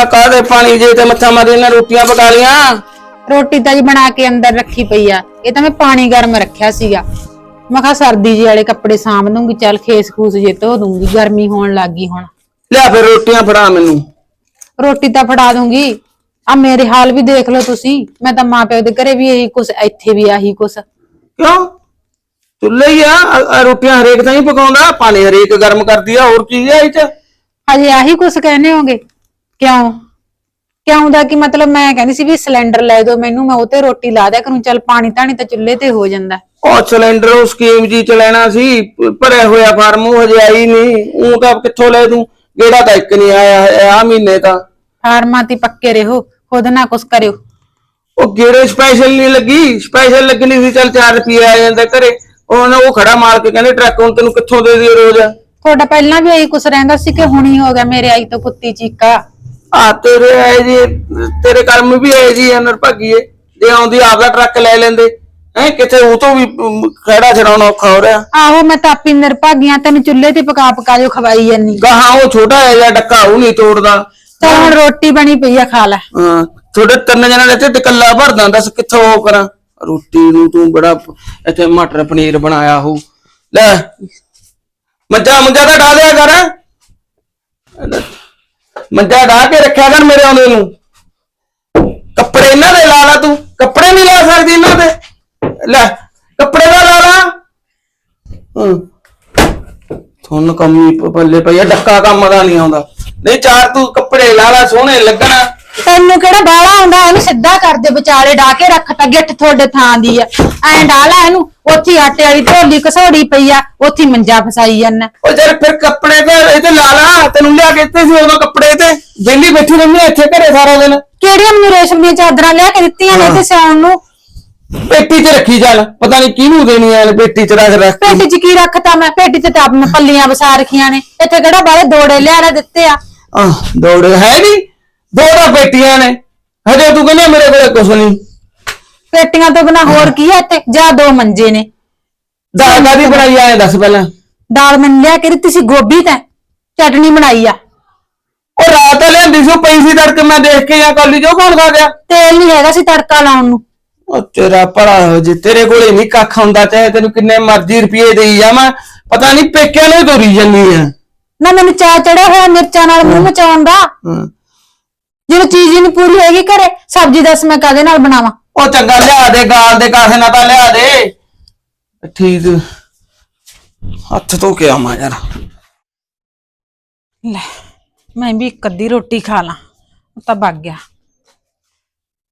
ਆ ਕਾਹਦੇ ਪਾਣੀ ਜੇ ਤੇ ਮੱਥਾ ਮਾਰੀ ਇਹਨਾਂ ਰੋਟੀਆਂ ਪਕਾ ਲੀਆਂ ਰੋਟੀ ਤਾਂ ਜੀ ਬਣਾ ਕੇ ਅੰਦਰ ਰੱਖੀ ਪਈ ਆ। ਇਹ ਤਾਂ ਮੈਂ ਪਾਣੀ ਗਰਮ ਰੱਖਿਆ ਸੀਗਾ। ਮੈਂ ਕਿਹਾ ਸਰਦੀ ਜੀ ਵਾਲੇ ਕੱਪੜੇ ਸਾਂਭ ਦੂੰਗੀ ਚੱਲ ਖੇਸ ਖੂਸ ਜੇ ਧੋ ਦੂੰਗੀ ਗਰਮੀ ਹੋਣ ਲੱਗੀ ਹੁਣ। ਲਿਆ ਫਿਰ ਰੋਟੀਆਂ ਫੜਾ ਮੈਨੂੰ। ਰੋਟੀ ਤਾਂ ਫੜਾ ਦੂੰਗੀ। ਆ ਮੇਰੇ ਹਾਲ ਵੀ ਦੇਖ ਲਓ ਤੁਸੀਂ। ਮੈਂ ਤਾਂ ਮਾਂ ਪਿਓ ਦੇ ਘਰੇ ਵੀ ਇਹੀ ਕੁਛ ਇੱਥੇ ਵੀ ਆਹੀ ਕੁਛ। ਕਿਉਂ? ਚੁੱਲ੍ਹੇ ਹੀ ਆ। ਆ- ਆ ਰੋਟੀਆਂ ਹਰੇਕ ਤਾਂ ਹੀ ਪਕਾਉਂਦਾ ਪਾਣੀ ਹਰੇਕ ਗਰਮ ਕਰਦੀ ਆ ਹੋਰ ਕੀ ਆ ਇਹ ਚ? ਹਜੇ ਆਹੀ ਕੁਛ ਕਹਿੰਦੇ ਹੋਗੇ। ਕਿਉਂ? ਕਿਉਂ ਦਾ ਕਿ ਮਤਲਬ? ਮੈਂ ਕਹਿੰਦੀ ਸੀ ਵੀ ਸਿਲੰਡਰ ਲੈ ਦਿਓ ਮੈਨੂੰ ਮੈਂ ਉਹ ਤੇ ਰੋਟੀ ਲਾ ਦਿਆ ਕਰੂੰ। ਚੱਲ ਪਾਣੀ ਧਾਣੀ ਤਾਂ ਚੁੱਲ੍ਹੇ ਤੇ ਹੋ ਜਾਂਦਾ। ਉਹ ਸਿਲੰਡਰ ਉਹ ਸਕੀਮ ਜੀ ਚ ਲੈਣਾ ਸੀ ਭਰਿਆ ਹੋਇਆ ਫਾਰਮ ਉਹ ਹਜੇ ਆਈ ਨਹੀਂ। ਉਹ ਤਾਂ ਕਿੱਥੋਂ ਲੈ ਦੂੰ? ਗੇੜਾ ਤਾਂ ਇੱਕ ਨਹੀਂ ਆਇਆ ਆ ਮਹੀਨੇ ਤਾਂ। ਫਾਰਮਾਂ ਤੇ ਪੱਕੇ ਰਹੋ ਖੁਦ ਨਾ ਕੁਛ ਕਰਿਓ। ਉਹ ਗੇੜੇ ਸਪੈਸ਼ਲ ਨਹੀਂ ਲੱਗੀ ਸਪੈਸ਼ਲ ਲੱਗਣੀ ਸੀ ਚੱਲ 4 ਰੁਪਏ ਆ ਜਾਂਦਾ ਘਰੇ। ਉਹਨਾਂ ਉਹ ਖੜਾ ਮਾਰ ਕੇ ਕਹਿੰਦੇ ਟਰੱਕ ਹੁਣ ਤੈਨੂੰ ਕਿੱਥੋਂ ਦੇ ਦਿਓ ਰੋਜ਼? ਤੁਹਾਡਾ ਪਹਿਲਾਂ ਵੀ ਇਹੀ ਕੁਛ ਰਹਿੰਦਾ ਸੀ ਕਿ ਹੁਣੀ ਹੋ ਗਿਆ ਮੇਰੇ ਆਈ ਤੋਂ ਕੁੱਤੀ ਚੀਕਾ? ਆ ਤੇਰੇ ਆਏ ਜੀ ਤੇਰੇ ਕਰਮ ਵੀ ਆਏ ਜੀ ਅਨਰ ਭਾਗੀਏ। ਜੇ ਆਉਂਦੀ ਆਪਦਾ ਟਰੱਕ ਲੈ ਲੈਂਦੇ ਹੈ ਕਿਤੇ ਉਹ ਤੋਂ ਵੀ ਖੜਾ ਛਡਾਉਣਾ ਔਖਾ ਹੋ ਰਿਹਾ। ਆਹੋ ਮੈਂ ਤਾਂ ਆਪੀ ਨਿਰਭਾਗੀਆਂ ਤੈਨੂੰ ਚੁੱਲ੍ਹੇ ਤੇ ਪਕਾ ਪਕਾ ਜੋ ਖਵਾਈ ਜਾਨੀ ਗਾਹਾਂ ਉਹ ਛੋਟਾ ਹੈ ਜਾਂ ਡੱਕਾ ਉਹ ਨਹੀਂ ਤੋੜਦਾ। ਹੁਣ ਰੋਟੀ ਬਣੀ ਪਈ ਆ ਖਾ ਲੈ। ਹਾਂ ਤੁਹਾਡੇ ਤਿੰਨ ਜਣਾਂ ਦੇ ਤੇ ਕੱਲਾ ਭਰਦਾ ਦੱਸ ਕਿੱਥੋਂ ਉਹ ਕਰਾਂ? ਰੋਟੀ ਨੂੰ ਤੂੰ ਬੜਾ ਇੱਥੇ ਮਟਰ ਪਨੀਰ ਬਣਾਇਆ ਹੋ ਲੈ ਮੱਝਾਂ ਮੁੰਜਾ ਤਾਂ ਡਾ ਦਿਆ ਕਰ। ਮੰਜਾ ਡਾ ਕੇ ਰੱਖਿਆ ਕਰ ਮੇਰੇ ਆਉਂਦੇ ਨੂੰ। ਕੱਪੜੇ ਇਹਨਾਂ ਦੇ ਲਾ ਲਾ ਤੂੰ। ਕੱਪੜੇ ਨਹੀਂ ਲਾ ਸਕਦੀ ਇਹਨਾਂ ਦੇ। ਲੈ, ਕੱਪੜੇ ਦਾ ਲਾ ਲਾ। ਹਾਂ। ਤੁਹਾਨੂੰ ਕੰਮੀ ਪੱਲੇ ਪਈ ਆ ਡੱਕਾ ਕੰਮ ਦਾ ਨਹੀਂ ਆਉਂਦਾ। ਨਹੀਂ ਚਾਰ ਤੂੰ ਕੱਪੜੇ ਲਾ ਲਾ, ਸੋਹਣੇ ਲੱਗਣਾ। ਤੈਨੂੰ ਕਿਹੜਾ ਬਾਹਲਾ ਆਉਂਦਾ? ਇਹਨੂੰ ਸਿੱਧਾ ਕਰ ਦੇ ਵਿਚਾਲੇ ਢਾ ਕੇ ਰੱਖ ਤਾ ਗਿੱਠ ਤੁਹਾਡੇ ਥਾਂ ਦੀ ਆ। ਐਂ ਢਾ ਲੈ ਇਹਨੂੰ ਉੱਥੇ ਆਟੇ ਵਾਲੀ ਢੋਲੀ ਘਸੋੜੀ ਪਈ ਆ ਉੱਥੇ ਮੰਜਾ ਫਸਾਈ ਜਾਂਦਾ। ਉਹ ਜਰ ਫਿਰ ਕੱਪੜੇ ਤੇ ਇਹ ਤੇ ਲਾ ਲਾ ਤੈਨੂੰ ਲਿਆ ਕੇ ਦਿੱਤੇ ਸੀ ਉਦੋਂ ਕੱਪੜੇ ਤੇ। ਵਿਹਲੀ ਬੈਠੀ ਰਹਿੰਦੀ ਆ ਇੱਥੇ ਘਰੇ ਸਾਰਾ ਦਿਨ। ਕਿਹੜੀਆਂ ਮੈਨੂੰ ਰੇਸ਼ਮ ਦੀਆਂ ਚਾਦਰਾਂ ਲਿਆ ਕੇ ਦਿੱਤੀਆਂ ਨੇ ਤੇ ਸਿਆਉਣ ਨੂੰ? ਪੇਟੀ 'ਚ ਰੱਖੀ ਚੱਲ ਪਤਾ ਨਹੀਂ ਕਿਹਨੂੰ ਦੇਣੀ ਆ ਪੇਟੀ 'ਚ ਰੱਖ ਰੱਖ। ਪੇਟੀ 'ਚ ਕੀ ਰੱਖਤਾ ਮੈਂ? ਪੇਟੀ 'ਚ ਤਾਂ ਆਪ ਮੈਂ ਪੱਲੀਆਂ ਵਸਾ ਰੱਖੀਆਂ ਨੇ। ਇੱਥੇ ਕਿਹੜਾ ਬਾਲੇ ਦੋੜੇ ਲਿਆ ਦਿੱਤੇ ਆ? ਆਹ ਦੌੜੇ ਹੈ ਨਹੀਂ ਦੋ ਤਾਂ ਪੇਟੀਆਂ ਨੇ। ਹਜੇ ਤੂੰ ਕਹਿੰਦੀ ਮੇਰੇ ਕੋਲ ਕੁਛ ਨਹੀਂ। ਪੇਟੀਆਂ ਤੋਂ ਬਿਨਾ ਹੋਰ ਕੀ ਹੈ ਇੱਥੇ? ਜਾਂ ਦੋ ਮੰਜੇ ਨੇ। ਦਾਲ ਕਾਦੀ ਬਣਾਈ ਆਏ ਦੱਸ ਪਹਿਲਾਂ। ਦਾਲ ਮੈਂ ਲਿਆ ਕੇ ਦਿੱਤੀ ਸੀ ਗੋਭੀ ਤੇ ਚਟਣੀ ਬਣਾਈ ਆ। ਉਹ ਰਾਤ ਲਿਆਂਦੀ ਸੀ ਉਹ ਪਈ ਸੀ ਤੜਕੇ ਮੈਂ ਦੇਖ ਕੇ ਆ ਕਾਲੀ ਜੋ ਕੌਣ ਖਾ ਗਿਆ? ਤੇਲ ਨਹੀਂ ਹੈਗਾ ਸੀ ਤੜਕਾ ਲਾਉਣ ਨੂੰ। ਉਹ ਤੇਰਾ ਭਲਾ ਹੋ ਜੇ ਤੇਰੇ ਕੋਲੇ ਨਹੀਂ ਕੱਖ ਹੁੰਦਾ ਚਾਹੇ ਤੈਨੂੰ ਕਿੰਨੇ ਮਰਜ਼ੀ ਰੁਪਏ ਦੇਈ ਜਾਵਾਂ। ਪਤਾ ਨਹੀਂ ਪੇਕਿਆਂ ਨੂੰ ਤੋਰੀ ਜੰਨੀ ਆ। ਨਾ ਮੈਨੂੰ ਚਾਹ ਚੜਿਆ ਹੋਇਆ ਮਿਰਚਾਂ ਨਾਲ ਮੂੰਹ ਮਚਾਉਣ ਦਾ। ਹਾਂ। ਜਦੋਂ ਚੀਜ਼ ਹੀ ਨਹੀਂ ਪੂਰੀ ਹੈਗੀ ਘਰੇ ਸਬਜ਼ੀ ਦੱਸ ਮੈਂ ਕਾਦੇ ਨਾਲ ਬਣਾਵਾਂ? ਉਹ ਚੰਗਾ ਲਿਆ ਦੇ ਗਾਲ ਦੇ ਕਾਸੇ ਨਾ ਤਾਂ ਲਿਆ ਦੇ। ਠੀਕ ਹੱਥ ਧੋ ਕੇ ਆਵਾਂ ਯਾਰ। ਲੈ ਮੈਂ ਵੀ ਇੱਕ ਅੱਧੀ ਰੋਟੀ ਖਾ ਲਾਂ ਉਹ ਤਾਂ ਭੱਗ ਗਿਆ।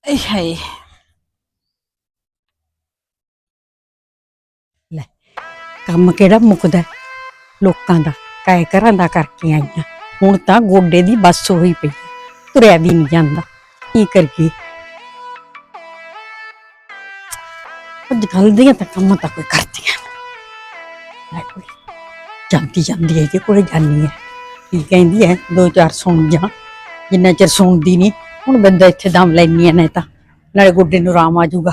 ਏ ਹਾਏ। ਲੈ ਕੰਮ ਕਿਹੜਾ ਮੁੱਕਦਾ? ਹੈ? ਲੋਕਾਂ ਦਾ ਕਾਇ ਘਰਾਂ ਦਾ ਕਰਕੇ ਆਈਆਂ। ਹੁਣ ਤਾਂ ਗੋਡੇ ਦੀ ਬੱਸ ਹੋਈ ਪਈ। ਹੈ। ਤੁਰਿਆ ਵੀ ਨਹੀਂ ਜਾਂਦਾ। ਕੀ ਕਰੀਏ? ਅੱਜ ਕੱਲ ਦੀਆਂ ਤਾਂ ਕੰਮ ਤਾਂ ਕੋਈ ਕਰਦੀਆਂ ਲੈ ਕੋਈ ਜਾਂਦੀ ਜਾਂਦੀ ਹੈ ਇਹਦੇ ਕੋਲੇ ਜਾਨੀ ਹੈ ਕੀ ਕਹਿੰਦੀ ਹੈ ਦੋ ਚਾਰ ਸੁਣ ਜਾ। ਜਿੰਨਾ ਚਿਰ ਸੁਣਦੀ ਨਹੀਂ ਹੁਣ ਬੰਦਾ ਇੱਥੇ ਦਮ ਲੈਣੀ ਹੈ ਨਾ ਤਾਂ ਨਾਲੇ ਗੋਡੇ ਨੂੰ ਆਰਾਮ ਆ ਜਾਊਗਾ।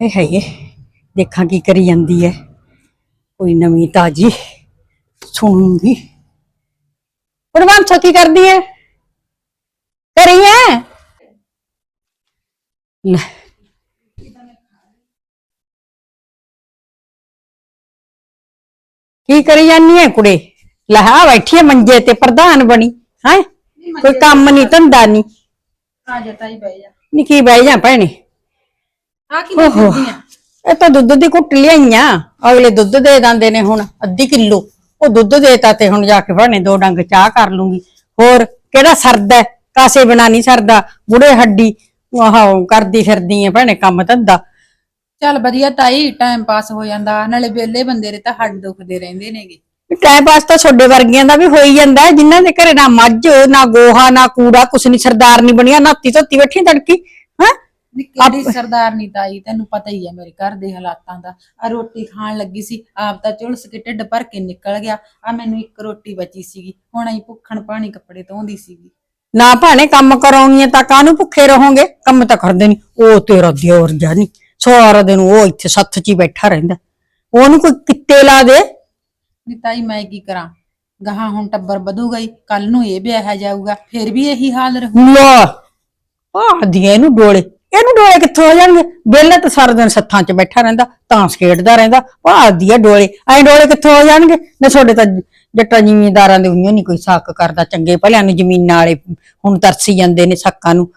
ਇਹ ਹੈ ਇਹ ਦੇਖਾਂ ਕੀ ਕਰੀ ਜਾਂਦੀ ਹੈ ਕੋਈ ਨਵੀਂ ਤਾਜੀ ਸੁਣੂੰਗੀ। ਪਰਵਾਨ ਕੀ ਕਰਦੀ ਹੈ ਕਰੀ ਹੈ? ਲੈ। ਕੀ ਕਰੀ ਜਾਨੀ ਹੈ ਕੁੜੇ? ਲਹਾ ਬੈਠੀ ਹੈ ਮੰਜੇ ਤੇ ਪ੍ਰਧਾਨ ਬਣੀ। ਹੈ? ਕੋਈ ਕੰਮ ਨਹੀਂ ਧੰਦਾ ਨਹੀਂ। ਆ ਜਾ ਤਾਈ ਬਹਿ ਜਾ। ਨੀ ਕੀ ਬਹਿ ਜਾ ਭੈਣੇ? ਆ ਕੀ ਓਹੋ। ਇਹ ਤਾਂ ਦੁੱਧ ਦੀ ਘੁੱਟ ਲਿਆਈਆਂ। ਅਗਲੇ ਦੁੱਧ ਦੇ ਦਿੰਦੇ ਨੇ ਹੁਣ ਅੱਧੀ ਕਿਲੋ। ਉਹ ਦੁੱਧ ਦੇਤਾ ਤੇ ਹੁਣ ਜਾ ਕੇ ਭਾਣੇ ਦੋ ਡੰਗ ਚਾਹ ਕਰ ਲੂੰਗੀ। ਹੋਰ ਕਿਹੜਾ ਸਰਦਾ ਹੈ? ਕਾਸੇ ਬਿਨਾ ਨਹੀਂ ਸਰਦਾ ਬੁੜੇ ਹੱਡੀ ਆਹ ਕਰਦੀ ਫਿਰਦੀ ਐ ਭੈਣੇ ਕੰਮ ਧੰਦਾ। ਚੱਲ ਵਧੀਆ ਤਾਈ ਟਾਈਮ ਪਾਸ ਹੋ ਜਾਂਦਾ ਨਾਲੇ ਵਿਹਲੇ ਬੰਦੇ ਦੇ ਤਾਂ ਹੱਡ ਦੁਖਦੇ ਰਹਿੰਦੇ ਨੇਗੇ। ਟਾਈਮ ਪਾਸ ਤਾਂ ਛੋਡੇ ਵਰਗੀਆਂ ਦਾ ਵੀ ਹੋਈ ਜਾਂਦਾ ਹੈ, ਜਿਨ੍ਹਾਂ ਦੇ ਘਰੇ ਨਾ ਮੱਝ ਨਾ ਗੋਹਾ ਨਾ ਕੂੜਾ ਕੁਛ ਨਹੀਂ ਸਰਦਾਰ ਨਹੀਂ ਬਣੀਆਂ ਨਾਤੀ ਧੋਤੀ ਬੈਠੀ ਤੜਕੀ ਹੈ? ਕਿਹੜੀ ਸਰਦਾਰ ਨਹੀਂ ਤਾਈ ਤੈਨੂੰ ਪਤਾ ਹੀ ਹੈ ਮੇਰੇ ਘਰ ਦੇ ਹਾਲਾਤਾਂ ਦਾ। ਆ ਰੋਟੀ ਖਾਣ ਲੱਗੀ ਸੀ ਆਪ ਤਾਂ ਝੁਲਸ ਕੇ ਢਿੱਡ ਭਰ ਕੇ ਨਿਕਲ ਗਿਆ। ਆ ਮੈਨੂੰ ਇੱਕ ਰੋਟੀ ਬਚੀ ਸੀਗੀ ਹੁਣ ਅਸੀਂ ਭੁੱਖਣ ਪਾਣੀ ਕੱਪੜੇ ਧੋਂਦੀ ਸੀਗੀ। ਨਾ ਭਾਣੇ ਕੰਮ ਕਰਾਉਣੀਆਂ ਤਾਂ ਕਾਹਨੂੰ ਭੁੱਖੇ ਰਹੋਗੇ? ਕੰਮ ਤਾਂ ਕਰਦੇ ਨਹੀਂ ਉਹ ਤੇਰਾ ਦਿਓਰ ਜਾਨੀ ਸਾਰਾ ਦਿਨ ਉਹ ਇੱਥੇ ਸੱਥ 'ਚ ਹੀ ਬੈਠਾ ਰਹਿੰਦਾ। ਉਹਨੂੰ ਕੋਈ ਕਿੱਤੇ ਲਾ ਦੇ। ਨਹੀਂ ਤਾਈ ਮੈਂ ਕੀ ਕਰਾਂ? ਗਾਹਾਂ ਹੁਣ ਟੱਬਰ ਵਧੂਗਾ ਹੀ। ਕੱਲ ਨੂੰ ਇਹ ਵਿਆਹਿਆ ਜਾਊਗਾ। ਫਿਰ ਵੀ ਇਹੀ ਹਾਲ ਰਹੂ। ਲਾ ਆਦੀਆਂ ਇਹਨੂੰ ਡੋਲੇ। ਇਹਨੂੰ ਡੋਲੇ ਕਿੱਥੋਂ ਹੋ ਜਾਣਗੇ? ਬੇਲੇ ਤਾਂ ਸਾਰਾ ਦਿਨ ਸੱਥਾਂ 'ਚ ਬੈਠਾ ਰਹਿੰਦਾ ਤਾਂਸ ਖੇਡਦਾ ਰਹਿੰਦਾ। ਆਦੀਆਂ ਡੋਲੇ। ਐ ਡੋਲੇ ਕਿੱਥੋਂ ਹੋ ਜਾਣਗੇ? ਨਾ ਤੁਹਾਡੇ ਤਾਂ ਜੱਟਾਂ ਜ਼ਿਮੀਂਦਾਰਾਂ ਦੇ ਉਈਓ ਨਹੀਂ ਕੋਈ ਸਾਕ ਕਰਦਾ ਚੰਗੇ ਭਲਿਆਂ ਨੂੰ ਜ਼ਮੀਨਾਂ ਵਾਲੇ ਹੁਣ ਤਰਸੀ ਜਾਂਦੇ ਨੇ ਸਾਕਾਂ ਨੂੰ।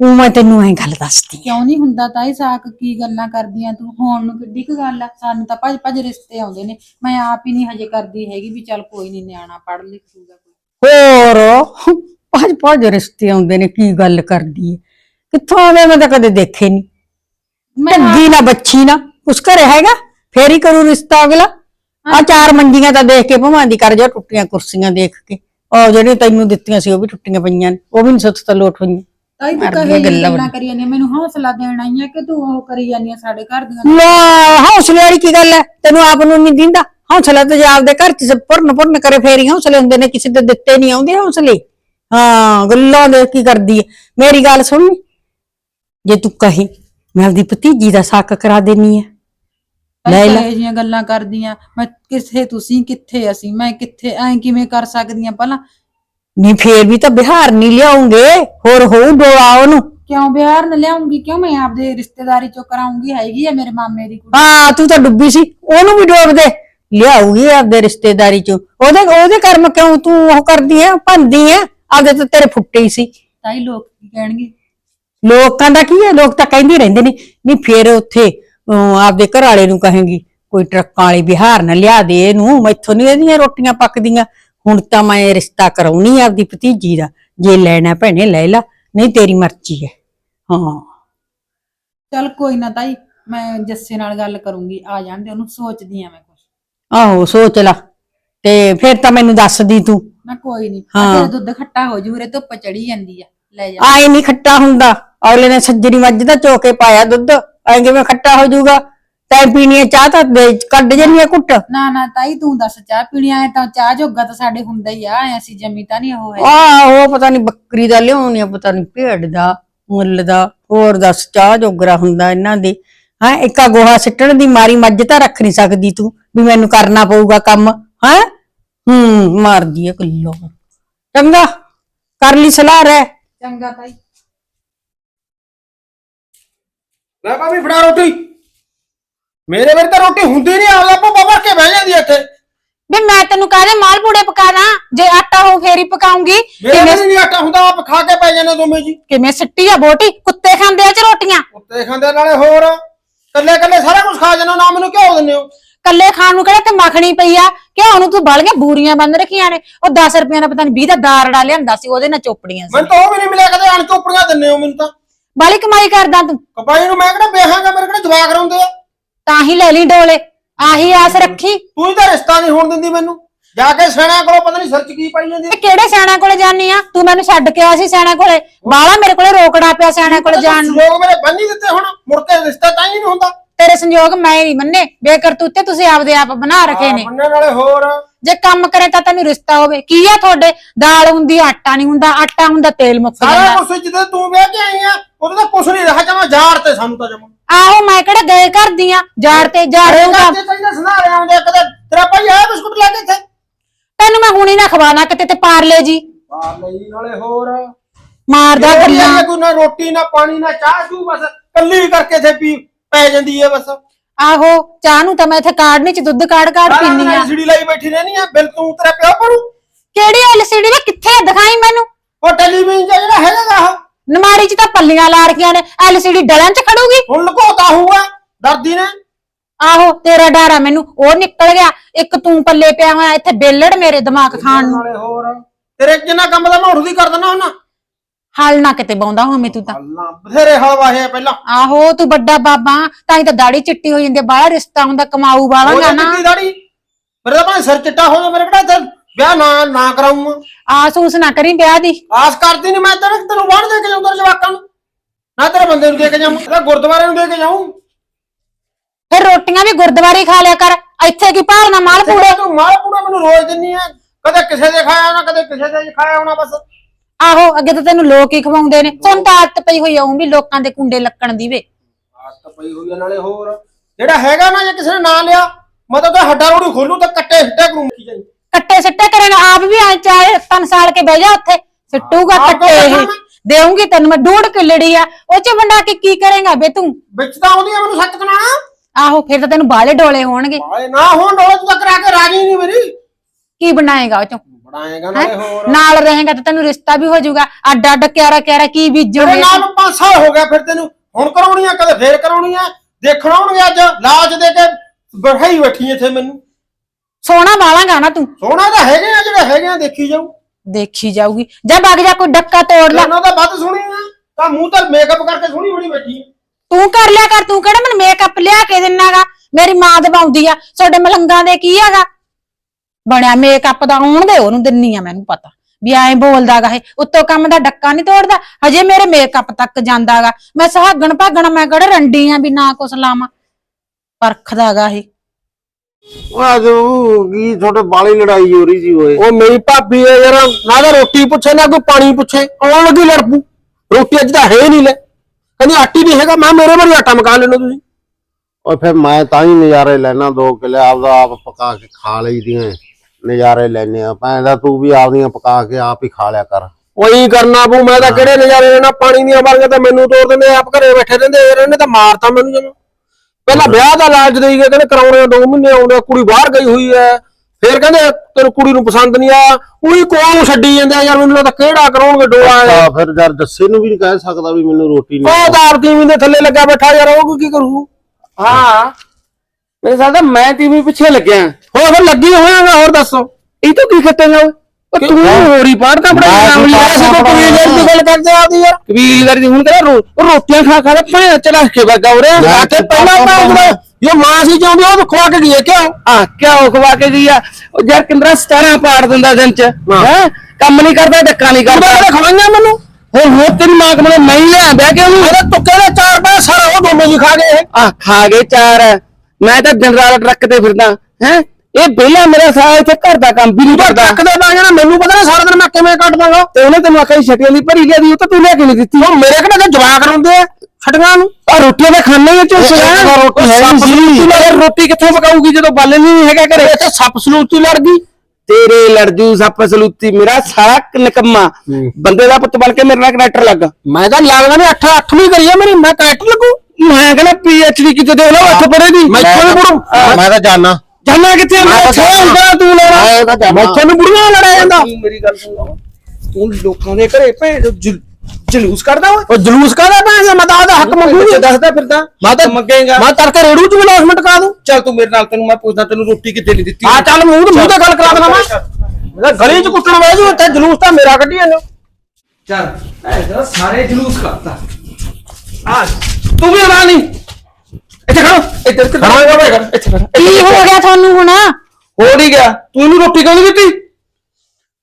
ਉਹ ਮੈਂ ਤੈਨੂੰ ਐਂ ਗੱਲ ਦੱਸਦੀ ਆਂ। ਕਿਉਂ ਨਹੀਂ ਹੁੰਦਾ ਤਾਈ ਸਾਕ? ਕੀ ਗੱਲਾਂ ਕਰਦੀਆਂ ਤੂੰ? ਹੋਣ ਨੂੰ ਕਿੱਡੀ ਕੁ ਗੱਲ ਆ। ਸਾਨੂੰ ਤਾਂ ਭੱਜ ਭੱਜ ਰਿਸ਼ਤੇ ਆਉਂਦੇ ਨੇ। ਮੈਂ ਆਪ ਹੀ ਨਹੀਂ ਹਜੇ ਕਰਦੀ ਹੈਗੀ ਵੀ ਚੱਲ ਕੋਈ ਨਹੀਂ ਨਿਆਣਾ ਪੜ੍ਹ ਲਿਖ ਜੂਗਾ ਕੋਈ। ਹੋਰ? ਭੱਜ ਭੱਜ ਰਿਸ਼ਤੇ ਆਉਂਦੇ ਨੇ ਕੀ ਗੱਲ ਕਰਦੀ ਏ? ਕਿੱਥੋਂ ਆਵੇ ਮੈਂ ਤਾਂ ਕਦੇ ਦੇਖੇ ਨਹੀਂ ਮੈਂ ਢੱਗੀ ਨਾ ਬੱਚੀ ਨਾ। ਕੁਛ ਘਰੇ ਹੈਗਾ? ਫੇਰ ਹੀ ਕਰੂ ਰਿਸ਼ਤਾ ਅਗਲਾ? ਆ ਚਾਰ ਮੰਜੀਆਂ ਤਾਂ ਦੇਖ ਕੇ ਭਵਾਂ ਦੀ ਕਰ ਜਾ ਟੁੱਟੀਆਂ ਕੁਰਸੀਆਂ ਦੇਖ ਕੇ। ਉਹ ਜਿਹੜੀਆਂ ਤੈਨੂੰ ਦਿੱਤੀਆਂ ਸੀ ਉਹ ਵੀ ਟੁੱਟੀਆਂ ਪਈਆਂ ਨੇ ਉਹ ਵੀ ਨਹੀਂ ਸੁੱਤ ਤਾਂ ਲੋਟ ਹੋਈਆਂ। ਤਾਈ ਤੂੰ ਕਹੇ ਗੱਲਾਂ ਕਰੀ ਜਾਂਦੀ ਆ, ਮੈਨੂੰ ਹੌਸਲਾ ਦੇਣ ਆਈ ਆ ਕਿ ਤੂੰ ਉਹ ਕਰੀ ਜਾਂਦੀ ਆ ਸਾਡੇ ਘਰ ਦੀਆਂ। ਲਾ ਹੌਸਲੇ ਵਾਲੀ ਕੀ ਗੱਲ ਹੈ ਤੈਨੂੰ ਆਪ ਨੂੰ ਨਹੀਂ ਦਿੰਦਾ। ਹੌਸਲਾ ਤੇ ਜੇ ਆਪਦੇ ਘਰ ਚ ਪੁਰਨ ਪੁਰਨ ਕਰੇ ਫੇਰ ਹੀ ਹੌਸਲੇ ਹੁੰਦੇ ਨੇ ਕਿਸੇ ਦੇ ਦਿੱਤੇ ਨਹੀਂ ਆਉਂਦੇ ਹੌਸਲੇ। ਹਾਂ ਗੱਲਾਂ ਦੇ ਕੀ ਕਰਦੀ ਹੈ ਮੇਰੀ ਗੱਲ ਸੁਣ ਜੇ ਤੂੰ ਕਹੇ ਮੈਂ ਆਪਦੀ ਭਤੀਜੀ ਦਾ ਸਾਕ ਕਰਾ ਦੇਣੀ ਹੈ ਲੈ ਲੈ। ਇਹ ਜੀਆਂ ਗੱਲਾਂ ਕਰਦੀਆਂ। ਮੈਂ ਕਿੱਥੇ ਤੁਸੀਂ ਕਿੱਥੇ ਅਸੀਂ? ਮੈਂ ਕਿੱਥੇ ਐ ਕਿਵੇਂ ਕਰ ਸਕਦੀਆਂ? ਪਹਿਲਾਂ ਨਹੀਂ ਫੇਰ ਵੀ ਤਾਂ ਬਿਹਾਰ ਨਹੀਂ ਲਿਆਉਂਗੇ। ਹੋਰ ਹੋਊ ਡੋਲਾ ਉਹਨੂੰ। ਕਿਉਂ ਬਿਹਾਰ ਨ ਲਿਆਉਂਗੀ? ਕਿਉਂ ਮੈਂ ਆਪਦੇ ਰਿਸ਼ਤੇਦਾਰੀ ਚੋਂ ਕਰਾਉਂਗੀ? ਹੈਗੀ ਆ ਮੇਰੇ ਮਾਮੇ ਦੀ ਕੁੜੀ। ਹਾਂ ਤੂੰ ਤਾਂ ਡੁੱਬੀ ਸੀ। ਉਹਨੂੰ ਵੀ ਡੋਬ ਦੇ। ਲਿਆਊਗੀ ਆਪਦੇ ਰਿਸ਼ਤੇਦਾਰੀ ਚੋਂ। ਉਹਦੇ ਉਹਦੇ ਕਰਮ ਕਿਉਂ ਤੂੰ ਉਹ ਕਰਦੀ ਐ ਭੰਦੀ ਐ? ਆਪਦੇ ਤਾਂ ਤੇਰੇ ਫੁੱਟੇ ਹੀ ਸੀ। ਤਾਈ ਲੋਕ ਕੀ ਕਹਿਣਗੇ? ਲੋਕਾਂ ਦਾ ਕੀ ਹੈ ਲੋਕ ਤਾਂ ਕਹਿੰਦੇ ਹੀ ਰਹਿੰਦੇ ਨੇ। ਨਹੀਂ ਫਿਰ ਉੱਥੇ ਆਪਦੇ ਘਰ ਵਾਲੇ ਨੂੰ ਕਹੇਗੀ ਕੋਈ ਟਰੱਕਾਂ ਵਾਲੀ ਬਿਹਾਰ ਨਾ ਲਿਆ ਦੇ ਇਹਨੂੰ ਮੈਥੋਂ ਨਹੀਂ ਇਹਦੀਆਂ ਰੋਟੀਆਂ ਪੱਕਦੀਆਂ। ਹੁਣ ਤਾਂ ਮੈਂ ਇਹ ਰਿਸ਼ਤਾ ਕਰਾਉਣੀ ਆ ਆਪਦੀ ਭਤੀਜੀ ਦਾ ਜੇ ਲੈਣਾ ਭੈਣੇ ਲੈ ਲਾ ਨਹੀਂ ਤੇਰੀ ਮਰਜ਼ੀ ਹੈ। ਹਾਂ। ਚੱਲ ਕੋਈ ਨਾ ਤਾਈ ਮੈਂ ਜੱਸੇ ਨਾਲ ਗੱਲ ਕਰੂੰਗੀ ਆ ਜਾਣ ਦੇ ਉਹਨੂੰ ਸੋਚਦੀ ਆ ਮੈਂ ਕੁਛ। ਆਹੋ ਸੋਚ ਲਾ। ਤੇ ਫਿਰ ਤਾਂ ਮੈਨੂੰ ਦੱਸਦੀ ਤੂੰ। ਮੈਂ ਕੋਈ ਨਹੀਂ ਹਾਂ। ਤੇਰਾ ਦੁੱਧ ਖੱਟਾ ਹੋ ਜੂ ਰੇ ਧੁੱਪ ਚੜੀ ਜਾਂਦੀ ਆ। ਲੈ ਜਾ। ਆਏ ਨਹੀਂ ਖੱਟਾ ਹੁੰਦਾ। ਅਗਲੇ ਨੇ ਸੱਜਰੀ ਮੱਝ ਦਾ ਚੋਕੇ ਪਾਇਆ ਦੁੱਧ। ਐਂ ਕਿਵੇਂ ਖੱਟਾ ਹੋ ਜਾਊਗਾ ਤੈਂ ਪੀਣੀ ਹੈ ਚਾਹ ਤਾਂ ਦੇ ਕੱਢ ਜੰਨੀ ਆ ਘੁੱਟ। ਨਾ ਨਾ ਤਾਈ ਤੂੰ ਦੱਸ ਚਾਹ ਪੀਣੀ ਆਏ ਤਾਂ ਚਾਹ ਜੋਗਾ ਤਾਂ ਸਾਡੇ ਹੁੰਦਾ ਹੀ ਆ ਐਂ ਅਸੀਂ ਜਮੀ ਤਾਂ ਨਹੀਂ ਉਹ ਹੈ ਆਹੋ ਪਤਾ ਨਹੀਂ ਬੱਕਰੀ ਦਾ ਲਿਆਉਣੀ ਆ ਪਤਾ ਨਹੀਂ ਭੇਡ ਦਾ ਮੁੱਲ ਦਾ ਹੋਰ ਦੱਸ ਚਾਹ ਜੋਗਰਾ ਹੁੰਦਾ ਇਹਨਾਂ ਦੇ। ਹਾਂ ਇੱਕਾ ਗੋਹਾ ਸਿੱਟਣ ਦੀ ਮਾਰੀ ਮੱਝ ਤਾਂ ਰੱਖ ਨਹੀਂ ਸਕਦੀ ਤੂੰ ਵੀ ਮੈਨੂੰ ਕਰਨਾ ਪਊਗਾ ਕੰਮ ਹਾਂ? ਹੂੰ ਮਾਰਦੀ ਆ ਕਿਲੋ। ਚੰਗਾ ਕਰ ਲਈ ਸਲਾਹ ਰਹਿ। ਚੰਗਾ ਤਾਈ। ਲੈ ਭਾਵੇਂ ਫੜਾ ਰੋਟੀ। ਮੇਰੇ ਵੇਰ ਤਾਂ ਰੋਟੀ ਹੁੰਦੀ ਨਹੀਂ ਆਲਾ ਪਾ ਭਰ ਕੇ ਬਹਿ ਜਾਂਦੀ ਇੱਥੇ। ਵੀ ਮੈਂ ਤੈਨੂੰ ਕਾਹਦੇ ਮਾਲ ਪੂੜੇ ਪਕਾ ਦਾਂ ਜੇ ਆਟਾ ਹੋ ਫੇਰ ਪਕਾਉਂਗੀ। ਮੇਰੇ ਕੋਲ ਨਹੀਂ ਆਟਾ ਹੁੰਦਾ ਆਪ ਖਾ ਕੇ ਪੈ ਜਾਂਦੇ ਦੋਵੇਂ ਜੀ। ਕਿਵੇਂ ਸਿੱਟੀ ਆ ਬੋਟੀ ਕੁੱਤੇ ਖਾਂਦੇ ਆ ਚ ਰੋਟੀਆਂ? ਉੱਤੇ ਖਾਂਦੇ ਨਾਲੇ ਹੋਰ। ਕੱਲੇ ਕੱਲੇ ਸਾਰਾ ਕੁਝ ਖਾ ਜਾਂਦੇ ਨਾ ਮੈਨੂੰ ਕਿਉਂ ਦਿੰਦੇ ਹੋ। ਕੱਲੇ ਖਾਣ ਨੂੰ ਕਿਹੜਾ ਤੇ ਮੱਖਣੀ ਪਈ ਆ? ਕਿ ਉਹਨੂੰ ਤੂੰ ਬੜੀਆਂ ਬੂਰੀਆਂ ਬੰਨ ਰੱਖੀਆਂ ਨੇ। ਉਹ 10 ਰੁਪਈਆਂ ਦਾ ਪਤਾ ਨਹੀਂ 20 ਦਾ ਦਾਰੜਾ ਲਿਆਂਦਾ ਸੀ ਉਹਦੇ ਨਾਲ ਚੋਪੜੀਆਂ ਸੀ। ਮੈਨੂੰ ਤਾਂ ਉਹ ਵੀ ਨਹੀਂ ਮਿਲਿਆ ਕਦੇ ਅਣ ਚੋਪੜੀਆਂ ਦਿੰਦੇ ਹੋ ਮੈਨੂੰ ਤਾਂ। ਬਾਲੀ ਕਮਾਈ ਕਰਦਾ ਤੂੰ? ਕਪਾਈ ਨੂੰ ਮੈਂ ਕਿਹੜਾ ਬੇਹਾਂਗਾ ਮੇਰੇ ਕਿਹੜਾ ਜਵਾਕ ਰੋਂਦੇ ਆ? ਤਾਂ ਹੀ ਲੈ ਲਈ ਡੋਲੇ ਆਹੀ ਆਸ ਰੱਖੀ। ਤੂੰ ਹੀ ਤਾਂ ਰਿਸ਼ਤਾ ਨਹੀਂ ਹੋਣ ਦਿੰਦੀ ਮੈਨੂੰ। ਜਾ ਕੇ ਸਿਆਣਿਆਂ ਕੋਲੋਂ ਪਤਾ ਨਹੀਂ ਸੱਚ ਕੀ ਪਾਈ ਜਾਂਦੀ ਤੇ ਕਿਹੜੇ ਸਿਆਣਾ ਕੋਲੇ ਜਾਨੀ ਆ? ਤੂੰ ਮੈਨੂੰ ਛੱਡ ਕੇ ਆ ਸੀ ਸਿਆਣਾ ਕੋਲੇ। ਬਾਲਾ ਮੇਰੇ ਕੋਲੇ ਰੋਕੜਾ ਪਿਆ ਸਿਆਣਾ ਕੋਲੇ ਜਾਣ ਨੂੰ। ਲੋਕ ਮੇਰੇ ਬੰਨੀ ਦਿੱਤੇ ਹੁਣ। ਮੁੜ ਕੇ ਰਿਸ਼ਤਾ ਤਾਂ ਹੀ ਨਹੀਂ ਹੁੰਦਾ। ਤੇਰੇ ਸੰਯੋਗ ਮੈਂ ਨਹੀਂ ਮੰਨੇ। ਬੇਕਰਤੂਤੇ ਤੁਸੀਂ ਆਪਦੇ ਆਪ ਬਣਾ ਰੱਖੇ ਨੇ। ਮੰਨਣ ਵਾਲੇ ਹੋਰ। ਜੇ ਕੰਮ ਕਰੇ ਤਾਂ ਤੈਨੂੰ ਰਿਸ਼ਤਾ ਹੋਵੇ। ਕੀ ਆ ਤੁਹਾਡੇ? ਦਾਲ ਹੁੰਦੀ ਆ, ਆਟਾ ਨਹੀਂ ਹੁੰਦਾ ਆਟਾ ਹੁੰਦਾ ਤੇਲ ਮੁੱਕ ਸਾਰਾ ਜਾਂਦਾ। ਕੁਝ ਜਿੱਦੇ ਤੂੰ ਵਿਆਹ ਕੇ ਆਈ ਆ। ਉਹਦੇ ਤਾਂ ਕੁਝ ਨਹੀਂ ਰਹਾ ਜਮਾ ਝਾੜ ਤੇ ਸਾਨੂੰ ਤਾਂ ਜਮਾ। ਆਹੋ ਮੈਂ ਕਿਹੜਾ ਗਏ ਕਰਦੀ ਆ? ਜਾੜ ਤੇ ਜਾੜ ਤਾਂ ਤੇ ਚਾਹੀਦਾ ਸੁਨਾਰੇ ਆਉਂਦੇ ਕਦੇ ਤੇਰਾ ਭਾਈ ਆਇਆ ਬਿਸਕੁਟ ਲੈ ਕੇ ਇੱਥੇ। ਤੈਨੂੰ ਮੈਂ ਹੁਣੀ ਨਾ ਖਵਾਣਾ ਕਿਤੇ ਤੇ ਪਾਰ ਲੈ ਜੀ। ਬਾਹਰ ਲਈ ਨਾਲੇ ਹੋਰ। ਮਾਰਦਾ ਗੱਲਾਂ। ਕੋਈ ਨਾ ਰੋਟੀ ਨਾ ਪਾਣੀ ਨਾ ਚਾਹ ਚੂ ਬਸ ਕੱਲੀ ਕਰਕੇ ਇੱਥੇ ਪੀ। ਪੈ ਜਾਂਦੀ ਹੈ ਬਸ। ਆਹੋ ਚਾਹ ਨੂੰ ਤਾਂ ਮੈਂ ਇੱਥੇ ਕਾੜਨੇ ਚ ਦੁੱਧ ਕਾੜ ਕਾੜ ਪੀਨੀ ਆ। ਐਲਸੀਡੀ ਲਾਈ ਬੈਠੀ ਰਹਿਣੀ ਆ ਬਿਲ ਤੂੰ ਤੇਰਾ ਪਿਓ ਪੜੂ ਕਿਹੜੀ ਐਲਸੀਡੀ ਵੇ ਕਿੱਥੇ ਆ? ਦਿਖਾਈ ਮੈਨੂੰ। ਉਹ ਟੈਲੀਵਿਜ਼ਨ ਜਿਹੜਾ ਹੈਗਾ ਗਾ ਨਮਾਰੀ ਚ ਤਾਂ ਪੱਲੀਆਂ ਲਾ ਰਖੀਆਂ ਨੇ ਐਲਸੀਡੀ ਡਲਾਂ ਚ ਖੜੂਗੀ। ਹੁਣ ਲੁਕੋਤਾ ਹੋਊਗਾ ਡਰਦੀ ਨੇ। ਆਹੋ ਤੇਰਾ ਡਰ ਆ ਮੈਨੂੰ। ਉਹ ਨਿਕਲ ਗਿਆ। ਇੱਕ ਤੂੰ ਪੱਲੇ ਪਿਆ ਹੋਇਆ ਇੱਥੇ ਬੇਲੜ ਮੇਰੇ ਦਿਮਾਗ ਖਾਣ ਨੂੰ। ਨਾਲੇ ਹੋਰ ਤੇਰੇ ਜਿੰਨਾ ਕੰਮ ਦਾ ਮੈਂ ਉਠਦੀ ਕਰ ਦਿੰਦਾ ਹੁੰਨਾ। ਹਲ ਨਾ ਕਿਤੇ ਬਾਉਂਦਾ ਹੋਵੇਂ ਤੂੰ ਤਾਂ। ਅੱਲਾ ਬਥੇਰੇ ਹਲ ਵਾਹੇ ਆ ਪਹਿਲਾਂ। ਆਹੋ ਤੂੰ ਵੱਡਾ ਬਾਬਾ ਤਾਂ ਹੀ ਤਾਂ ਦਾੜੀ ਚਿੱਟੀ ਹੋ ਜਾਂਦੀ ਆ ਬਾਹਲਾ ਰਿਸ਼ਤਾ ਹੁੰਦਾ ਕਮਾਊ ਉਹ ਨਾ ਚਿੱਟੀ ਦਾੜੀ? ਮੇਰੇ ਤਾਂ ਭਾਵੇਂ ਸਿਰ ਚਿੱਟਾ ਹੋ ਜਾ ਮੇਰੇ ਕਿਹੜਾ ਇੱਥੇ ਵਿਆਹ ਨਾ ਨਾ ਕਰਾਉਂਗਾ ਆਸੂਸ ਨਾ ਕਰੀ ਵਿਆਹ ਦੀ। ਆਸ ਕਰਦੀ ਨਹੀਂ ਮੈਂ ਤੈਨੂੰ ਤੈਨੂੰ ਵਾਣ ਦੇ ਕੇ ਜਾਊਂ ਜਵਾਕਾਂ ਨੂੰ। ਨਾ ਤੇਰੇ ਬੰਦੇ ਨੂੰ ਦੇ ਕੇ ਜਾਊਂ ਇਹਦਾ ਗੁਰਦੁਆਰੇ ਨੂੰ ਦੇ ਕੇ ਜਾਊਂ। ਫਿਰ ਰੋਟੀਆਂ ਵੀ ਗੁਰਦੁਆਰੇ ਹੀ ਖਾ ਲਿਆ ਕਰ। ਇੱਥੇ ਕੀ ਭਾਲਣਾ ਮਾਲ ਪੂੜੇ ਪੂੜੇ? ਤੂੰ ਮਾਲ ਪੂੜਾ ਮੈਨੂੰ ਰੋਜ਼ ਦਿੰਨੀ ਆ। ਕਦੇ ਕਿਸੇ ਦੇ ਖਾਇਆ ਹੋਣਾ ਕਦੇ ਕਿਸੇ ਦੇ ਖਾਇਆ ਹੋਣਾ ਬਸ। ਆਹੋ ਅੱਗੇ ਤਾਂ ਤੈਨੂੰ ਲੋਕ ਹੀ ਖਵਾਉਂਦੇ ਨੇ। ਤੁਹਾਨੂੰ ਤਾਂ ਆਦਤ ਪਈ ਹੋਈ ਆਉਂ ਵੀ ਲੋਕਾਂ ਦੇ ਕੁੰਡੇ ਲੱਕਣ ਦੀ ਵੇ। ਆਦਤ ਪਈ ਹੋਈ ਆ ਨਾਲੇ ਹੋਰ। ਜਿਹੜਾ ਹੈਗਾ ਨਾ ਜੇ ਕਿਸੇ ਨੇ ਨਾਂ ਲਿਆ ਮੈਂ ਤਾਂ ਉਹਦਾ ਹੱਡਾ ਰੋੜੀ ਖੋਲੂ ਤਾਂ ਕੱਟੇ ਹਿੱਟੇ ਕਰੂ। ਮੁੱਕੀ ਜਾਈ? ਕੱਟੇ ਸਿੱਟੇ ਕਰੇਗਾ ਆਪ ਵੀ ਐ ਚਾਹੇ ਤਿੰਨ ਸਾਲ ਕੇ ਬਹਿ ਜਾ ਉੱਥੇ ਸਿੱਟੂਗਾ ਆਪ ਕੱਟੇ ਇਹ ਦੇਉਂਗੀ ਤੈਨੂੰ ਮੈਂ ਡੂੜ ਕਿੱਲੜੀ ਆ। ਉਹ ਚ ਵੰਡਾ ਕੇ ਕੀ ਕਰੇਗਾ ਬੇ ਤੂੰ? ਵਿੱਚ ਤਾਂ ਆਉਂਦੀ ਆ ਮੈਨੂੰ ਸੱਚ ਕਣਾ ਆਹੋ ਫਿਰ ਤਾਂ ਤੈਨੂੰ ਬਾਲੇ ਡੋਲੇ ਹੋਣਗੇ। ਆਏ ਨਾ ਹੁਣ ਡੋਲੇ ਤੂੰ ਤਾਂ ਕਰਾ ਕੇ ਰਾਜੀ ਨਹੀਂ ਮੇਰੀ। ਕੀ ਬਣਾਏਗਾ ਉਹ ਚੋਂ? ਬਣਾਏਗਾ ਹੈਂ? ਨਾਲੇ ਹੋਰ। ਨਾਲ ਰਹੇਗਾ ਤਾਂ ਤੈਨੂੰ ਰਿਸ਼ਤਾ ਵੀ ਹੋ ਜਾਊਗਾ। ਅੱਡ ਅੱਡ ਕਿਆਰਾ ਕਿਆਰਾ ਕੀ ਤੇਰੇ ਬੀਜੋਗੇ ਨਾਲ 5 ਸਾਲ ਹੋ ਗਿਆ ਫਿਰ ਤੈਨੂੰ ਹੁਣ ਕਰਾਉਣੀਆਂ ਕਦੇ ਫੇਰ ਕਰਾਉਣੀਆਂ। ਦੇਖਣ ਆਉਣਗੇ ਅੱਜ ਲਾਜ ਦੇ ਕੇ ਬੈਠੀ ਬੈਠੀ ਇੱਥੇ ਮੈਨੂੰ। ਸੋਨਾ ਵਾਲਾਂਗਾ ਨਾ ਤੂੰ। ਸੋਹਣਾ ਤਾਂ ਹੈਗੇ ਆ ਜਿਹੜੇ ਹੈਗੇ ਆ ਦੇਖੀ ਜਾਊ। ਦੇਖੀ ਜਾਊਗੀ। ਜਾਂ ਵਗ ਜਾ ਕੋਈ ਡੱਕਾ ਤੋੜ ਲੈ। ਉਹਨਾਂ ਦਾ ਵੱਧ ਸੋਹਣੀ ਆ। ਤਾਂ ਮੂੰਹ ਤਾਂ ਮੇਕਅਪ ਕਰਕੇ ਸੋਹਣੀ ਬਣੀ ਬੈਠੀ ਆ। ਤੂੰ ਕਰ ਲਿਆ ਕਰ ਤੂੰ ਕਿਹੜਾ ਮੈਨੂੰ ਮੇਕਅਪ ਲਿਆ ਕੇ ਦਿੰਨਾਗਾ? ਮੇਰੀ ਮਾਂ ਦਬਾਉਂਦੀ ਆ। ਤੁਹਾਡੇ ਮਲੰਗਾਂ ਦੇ ਕੀ ਹੈਗਾ? ਬਣਿਆ ਮੇਕਅਪ ਦਾ ਆਉਣ ਦੇ ਉਹਨੂੰ ਦਿੰਨੀ ਆ ਮੈਨੂੰ ਪਤਾ। ਵੀ ਐਂ ਬੋਲਦਾਗਾ ਇਹ ਉੱਤੋਂ ਕੰਮ ਦਾ ਡੱਕਾ ਨਹੀਂ ਤੋੜਦਾ ਹਜੇ ਮੇਰੇ ਮੇਕਅਪ ਤੱਕ ਜਾਂਦਾਗਾ। ਮੈਂ ਸੁਹਾਗਣ ਭਾਗਣ ਮੈਂ ਕਿਹੜਾ ਰੰਡੀ ਆ ਵੀ ਨਾ ਕੁਛ ਲਾਵਾਂ। ਪਰਖਦਾਗਾ ਇਹ। ਉਹ ਅੱਜ ਉਹ ਕੀ ਤੁਹਾਡੇ ਬਾਲੀ ਲੜਾਈ ਹੋ ਰਹੀ ਸੀ ਓਏ? ਉਹ ਮੇਰੀ ਭਾਬੀ ਹੈ ਯਾਰ ਨਾ ਤਾਂ ਰੋਟੀ ਪੁੱਛੇ ਨਾ ਕੋਈ ਪਾਣੀ ਪੁੱਛੇ ਆਉਣ ਲੱਗੀ ਲੜ ਪੂ ਰੋਟੀ ਅੱਜ ਤਾਂ ਹੈ ਨਹੀਂ ਲੈ। ਕਹਿੰਦੀ ਆਟੀ ਨਹੀਂ ਹੈਗਾ ਮੈਂ ਮੇਰੇ ਵਾਲੀ ਆਟਾ ਮਕਾ ਲੈਣਾ ਤੁਸੀਂ। ਓਏ ਫਿਰ ਮੈਂ ਤਾਂ ਹੀ ਨਜ਼ਾਰੇ ਲੈਣਾ ਦੋ ਕਿਲੇ ਆਪਦਾ ਆਪ ਪਕਾ ਕੇ ਖਾ ਲਈਦੀਆਂ। ਨਜ਼ਾਰੇ ਲੈਨੇ ਆ। ਪੈਂਦਾ ਤੂੰ ਵੀ ਆਪਦੀਆਂ ਪਕਾ ਕੇ ਆਪ ਹੀ ਖਾ ਲਿਆ ਕਰ। ਉਹੀ ਕਰਨਾ ਪਊ ਮੈਂ ਤਾਂ ਕਿਹੜੇ ਨਜ਼ਾਰੇ ਲੈਣਾ? ਪਾਣੀ ਦੀਆਂ ਵਾਲੀਆਂ ਤਾਂ ਮੈਨੂੰ ਤੋੜ ਦਿੰਦੇ ਆਪ ਘਰੇ ਬੈਠੇ ਰਹਿੰਦੇ ਯਾਰ ਇਹਨੇ ਤਾਂ ਮਾਰਤਾ ਮੈਨੂੰ ਜਮਾ ਪਹਿਲਾਂ ਵਿਆਹ ਦਾ ਲਾਲਚ ਦੇਈ ਗਏ ਕਹਿੰਦੇ ਕਰਾਉਣੇ 2 ਮਹੀਨੇ ਆਉਂਦੇ ਕੁੜੀ ਬਾਹਰ ਗਈ ਹੋਈ ਹੈ ਫੇਰ ਕਹਿੰਦੇ ਤੈਨੂੰ ਕੁੜੀ ਨੂੰ ਪਸੰਦ ਨਹੀਂ ਆ ਉਹੀ ਕੋਲ ਛੱਡੀ ਜਾਂਦੇ ਆ ਯਾਰ ਮੈਨੂੰ ਲੱਗਦਾ ਕਿਹੜਾ ਕਰਾਉਣਗੇ ਡੋਲਾ। ਆ ਫਿਰ ਯਾਰ ਜੱਸੇ ਨੂੰ ਵੀ ਨਹੀਂ ਕਹਿ ਸਕਦਾ ਵੀ ਮੈਨੂੰ ਰੋਟੀ ਉਹ ਨਹੀਂ ਤਾਂ ਤੀਵੀਂ ਦੇ ਥੱਲੇ ਲੱਗਾ ਬੈਠਾ ਯਾਰ ਉਹ ਕੀ ਕਰੂ? ਹਾਂ। ਮੇਰੇ ਸਾਹ ਤਾਂ ਮੈਂ ਤੀਵੀਂ ਪਿੱਛੇ ਲੱਗਿਆ। ਹੋਰ ਫਿਰ ਲੱਗੀ ਹੋਇਆਗਾ ਹੋਰ ਦੱਸੋ। ਇਹ ਤੋਂ ਕੀ ਖੱਟੇਗਾ ਉਹ? ਤੂੰ ਹੋਰੀ ਪਾੜਦਾ ਬੜਾ ਮੈਂ ਨਾਮ ਲਿਆ ਸੀ ਕਬੀਲਦਾਰੀ ਦੀ ਗੱਲ ਕਰਦੇ ਆਦੀ ਯਾਰ। ਕਬੀਲਦਾਰੀ ਦੀ ਹੁਣ ਕਹਿੰਦਾ ਰੋਟੀਆਂ ਖਾ ਖਾ ਕੇ ਭੈਣ ਚਲਾ ਕੇ ਵਗਾ ਉਰੇ। ਆ ਕੇ ਪਹਿਲਾਂ ਮੈਂ? ਇਹ ਮਾਂ ਸੀ ਚਾਹੁੰਦੀ ਉਹ ਖਵਾ ਕੇ ਗਈ ਹੈ ਕਿਉਂ? ਆ ਕਿਉਂ ਖਵਾ ਕੇ ਗਈ ਆ? ਉਹ ਯਾਰ ਕਿੰਦਰਾ 17 ਪਾੜ ਦਿੰਦਾ ਦਿਨ ਚ। ਹੈ। ਕੰਮ ਨਹੀਂ ਕਰਦਾ ਧੱਕਾ ਨਹੀਂ ਕਰਦਾ। ਖਵਾਈਆਂ ਮੈਨੂੰ। ਹੁਣ ਹੋਰ ਤੇਰੀ ਮਾਂ ਕੋਲ ਮੈਂ ਹੀ ਲਿਆ ਬਹਿ ਕੇ ਉਹਨੂੰ। ਇਹਦੇ ਤੁੱਕੇ ਦੇ ਚਾਰ ਪੈ ਸਾਰਾ ਉਹ ਦੋਨੋਂ ਜੀ ਖਾ ਗਏ ਆ ਖਾ ਗਏ ਚਾਰ। ਮੈਂ ਤਾਂ ਦਿਨ ਰਾਤ ਟਰੱਕ ਤੇ ਫਿਰਦਾ ਹੈ? ਇਹ ਬੇਲਾ ਮੇਰਾ ਸਾਰਾ ਇੱਥੇ ਘਰ ਦਾ ਕੰਮ ਵੀ ਨਹੀਂ ਕਰਦਾ। ਟਰੱਕ ਦੇ ਬਾਗ ਨਾ ਮੈਨੂੰ ਪਤਾ ਨਾ ਸਾਰਾ ਦਿਨ ਮੈਂ ਕਿਵੇਂ ਕੱਟ ਦਾਂਗਾ ਤੇ ਉਹਨੇ ਤੈਨੂੰ ਆਖਿਆ ਸੀ ਛਟੀਆਂ ਦੀ ਭਰੀ ਲਿਆ ਦੀ ਉਹ ਤਾਂ ਤੂੰ ਲਿਆ ਕੇ ਨਹੀਂ ਦਿੱਤੀ। ਉਹ ਮੇਰੇ ਕਿਹੜਾ ਜਵਾਕ ਰੋਂਦੇ ਆ ਛਟੀਆਂ ਨੂੰ? ਆ ਰੋਟੀਆਂ ਤਾਂ ਖਾਣੇ ਹੀ ਝੋਸੇ ਇਹ ਤਾਂ ਰੋਟੀ ਹੈ ਹੀ ਸੀ। ਰੋਟੀ ਕਿੱਥੋਂ ਪਕਾਊਗੀ ਜਦੋਂ ਬਾਲੇ ਨਹੀਂ ਹੈਗਾ ਘਰੇ? ਤੇ ਸੱਪ ਸਲੂਤੀ ਲੜ ਗਈ। ਤੇਰੇ ਲੜਜੂ ਸੱਪ ਸਲੂਤੀ ਮੇਰਾ ਸਾਰਾ ਨਕਮਾ। ਬੰਦੇ ਦਾ ਪੁੱਤ ਬਣ ਕੇ ਮੇਰੇ ਨਾਲ ਕਨੈਕਟਰ ਲੱਗ। ਮੈਂ ਤਾਂ ਲੱਗਦਾ ਨਹੀਂ 8 8ਵੀਂ ਕਰੀ ਆ ਮੇਰੀ ਮੈਂ ਕਨੈਕਟਰ ਲੱਗੂ। ਮੈਂ ਕਹਿੰਦਾ ਪੀਐਚਡੀ ਕਿਤੇ ਦੇ ਲਓ ਅੱਠ ਪੜੇ ਦੀ। ਮੈਂ ਇੱਥੋਂ ਨਹੀਂ ਪੜੂ ਮੈਂ ਤਾਂ ਜਾਣਾ ਜਾਨਾ ਕਿੱਥੇ ਆ? ਮੈਂ ਮੈਂ ਤਾਂ ਛੇ ਹੁੰਦਾ ਤੂੰ ਮੈਂ ਲੈਣਾ ਤਾਂ ਜਾਨਾ। ਮੈਂ ਤੁਹਾਨੂੰ ਬੁੜੀਆਂ ਨਾਲ ਜਾਂਦਾ। ਮੇਰੀ ਗੱਲ ਸੁਣ ਲਓ ਤੂੰ ਲੋਕਾਂ ਦੇ ਘਰੇ ਚੋ ਜਲੂਸ ਕਰਦਾ ਓਏ ਉਹ ਜਲੂਸ ਕਰਦਾ ਭੈਣ ਮੈਂ ਤਾਂ ਆਦਾ ਹੱਕ ਮੰਗੂ ਨਹੀਂ ਦੱਸਦਾ ਫਿਰਦਾ। ਮੈਂ ਤਾਂ ਮੰਗੇਗਾ। ਮੈਂ ਤੜਕੇ ਰੇੜੂ ਚ ਗਲਾਸਮੈਂਟ ਕਰਾ ਦੂੰ। ਚੱਲ ਤੂੰ ਮੇਰੇ ਨਾਲ ਤੈਨੂੰ ਮੈਂ ਪੁੱਛਦਾ ਤੈਨੂੰ ਰੋਟੀ ਕਿੱਥੇ ਨਹੀਂ ਦਿੱਤੀ? ਆ ਚੱਲ ਮੂੰਹ ਤੇ ਮੂੰਹ ਤੇ ਗੱਲ ਕਰਾ ਦੇਣਾ ਮੈਂ। ਮੈਂ ਤਾਂ ਗਲੀ ਚ ਕੁੱਟਣ ਵਾਲੇ ਜੂ ਇੱਥੇ ਜਲੂਸ ਤਾਂ ਮੇਰਾ ਕੱਢੀ ਜਾਂਦੇ ਚੱਲ ਐਸਾ ਸਾਰੇ ਜਲੂਸ ਕਰਤਾ ਆ। ਤੂੰ ਵੀ ਆਣਾ ਨਹੀਂ। ਇੱਥੇ ਖੜੋ। ਇੱਧਰ ਤੇ ਖੜੋ ਇੱਥੇ ਖੜੋ। ਕੀ ਹੋ ਗਿਆ ਤੁਹਾਨੂੰ ਹੁਣ? ਹੋ ਨਹੀਂ ਗਿਆ। ਤੂੰ ਇਹਨੂੰ ਰੋਟੀ ਕਿਉਂ ਨਹੀਂ ਦਿੱਤੀ?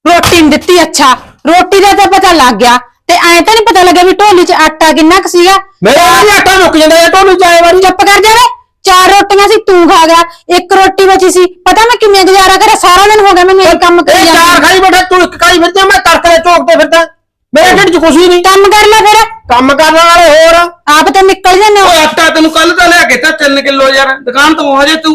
ਰੋਟੀ ਨੀ ਦਿੱਤੀ ਅੱਛਾ। ਰੋਟੀ ਦਾ ਤਾਂ ਪਤਾ ਲੱਗ ਗਿਆ। ਤੇ ਐਂ ਤਾਂ ਨਹੀਂ ਪਤਾ ਲੱਗਿਆ ਵੀ ਢੋਲੀ 'ਚ ਆਟਾ ਕਿੰਨਾ ਕੁ ਸੀਗਾ। ਮੇਰੇ ਵਾਲੀ ਆਟਾ ਮੁੱਕ ਜਾਂਦਾ ਹੈ ਟੋਲੂ ਜਾਏ ਵਾਰੀ ਚੁੱਪ ਕਰ ਜਾ ਵੇ। ਚਾਰ ਰੋਟੀਆਂ ਸੀ ਤੂੰ ਖਾ ਗਿਆ। ਇੱਕ ਰੋਟੀ ਬਚੀ ਸੀ। ਪਤਾ ਮੈਂ ਕਿਵੇਂ ਗੁਜ਼ਾਰਾ ਕਰਿਆ? ਸਾਰਾ ਦਿਨ ਹੋ ਗਿਆ ਮੈਨੂੰ ਇਹ ਕੰਮ ਕਰੀ ਇਹ ਚਾਰ ਖਾਈ ਬੈਠਾ ਤੂੰ ਇੱਕ ਖਾਈ ਫਿਰਦਾ ਮੈਂ ਤੜਕੇ ਦੇ ਚੌਕ ਤੇ ਫਿਰਦਾ। ਮੇਰੇ ਢਿੱਡ 'ਚ ਕੁਛ ਵੀ ਨਹੀਂ। ਕੰਮ ਕਰ ਲੈ ਫਿਰ। ਕੰਮ ਕਰਨ ਵਾਲੇ ਹੋਰ। ਆਪ ਤਾਂ ਨਿਕਲ ਜਾਂਦੇ ਹੋ। ਓਏ ਆਟਾ ਤੈਨੂੰ ਕੱਲ ਤਾਂ ਲਿਆ ਕੇ ਤਾਂ 3 ਕਿਲੋ ਯਾਰ। ਦੁਕਾਨ ਤੋਂ ਹਜੇ ਤੂੰ